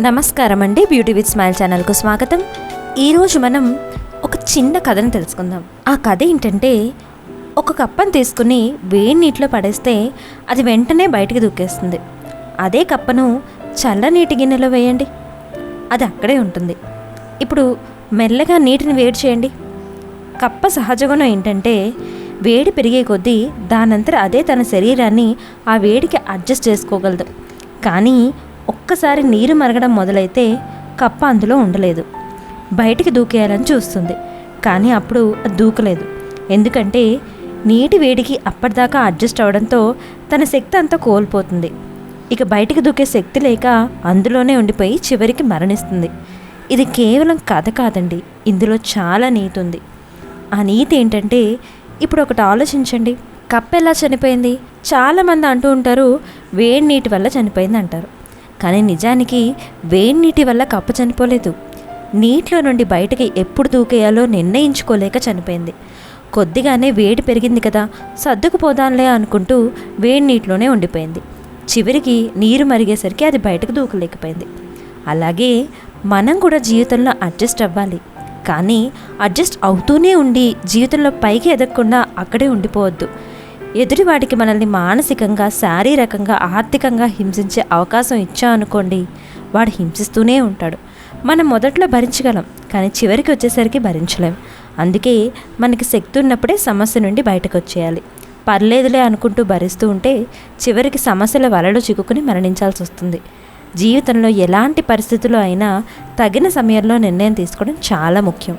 నమస్కారం అండి beauty with smile ఛానల్కు స్వాగతం. ఈరోజు మనం ఒక చిన్న కథను తెలుసుకుందాం. ఆ కథ ఏంటంటే ఒక కప్పను తీసుకుని వేడి నీటిలో పడేస్తే అది వెంటనే బయటికి దూకేస్తుంది. అదే కప్పను చల్లనీటి గిన్నెలో వేయండి. అది అక్కడే ఉంటుంది. ఇప్పుడు మెల్లగా నీటిని వేడి చేయండి. కప్ప సహజగుణం ఏంటంటే వేడి పెరిగే కొద్దీ దానంతట అదే తన శరీరాన్ని ఆ వేడికి అడ్జస్ట్ చేసుకోగలదు. కానీ ఒక్కసారి నీరు మరగడం మొదలైతే కప్ప అందులో ఉండలేదు. బయటికి దూకేయాలని చూస్తుంది. కానీ అప్పుడు అది దూకలేదు. ఎందుకంటే నీటి వేడికి అప్పటిదాకా అడ్జస్ట్ అవడంతో తన శక్తి అంతా కోల్పోతుంది. ఇక బయటికి దూకే శక్తి లేక అందులోనే ఉండిపోయి చివరికి మరణిస్తుంది. ఇది కేవలం కథ కాదండి. ఇందులో చాలా నీతి ఉంది. ఆ నీతి ఏంటంటే ఇప్పుడు ఒకటి ఆలోచించండి. కప్ప ఎలా చనిపోయింది? చాలామంది అంటూ ఉంటారు వేడి నీటి వల్ల చనిపోయింది అంటారు. కానీ నిజానికి వేడి నీటి వల్ల కప్ప చనిపోలేదు. నీటిలో నుండి బయటకి ఎప్పుడు దూకేయాలో నిర్ణయించుకోలేక చనిపోయింది. కొద్దిగానే వేడి పెరిగింది కదా సర్దుకుపోదాంలే అనుకుంటూ వేడి నీటిలోనే ఉండిపోయింది. చివరికి నీరు మరిగేసరికి అది బయటకు దూకలేకపోయింది. అలాగే మనం కూడా జీవితంలో అడ్జస్ట్ అవ్వాలి. కానీ అడ్జస్ట్ అవుతూనే ఉండి జీవితంలో పైకి ఎదగకుండా అక్కడే ఉండిపోవద్దు. ఎదుటివాడికి మనల్ని మానసికంగా శారీరకంగా ఆర్థికంగా హింసించే అవకాశం ఇచ్చామనుకోండి వాడు హింసిస్తూనే ఉంటాడు. మనం మొదట్లో భరించగలం కానీ చివరికి వచ్చేసరికి భరించలేం. అందుకే మనకి శక్తి ఉన్నప్పుడే సమస్య నుండి బయటకు వచ్చేయాలి పర్లేదులే అనుకుంటూ భరిస్తూ ఉంటే చివరికి సమస్యల వలలో చిక్కుకుని మరణించాల్సి వస్తుంది. జీవితంలో ఎలాంటి పరిస్థితుల్లో అయినా తగిన సమయంలో నిర్ణయం తీసుకోవడం చాలా ముఖ్యం.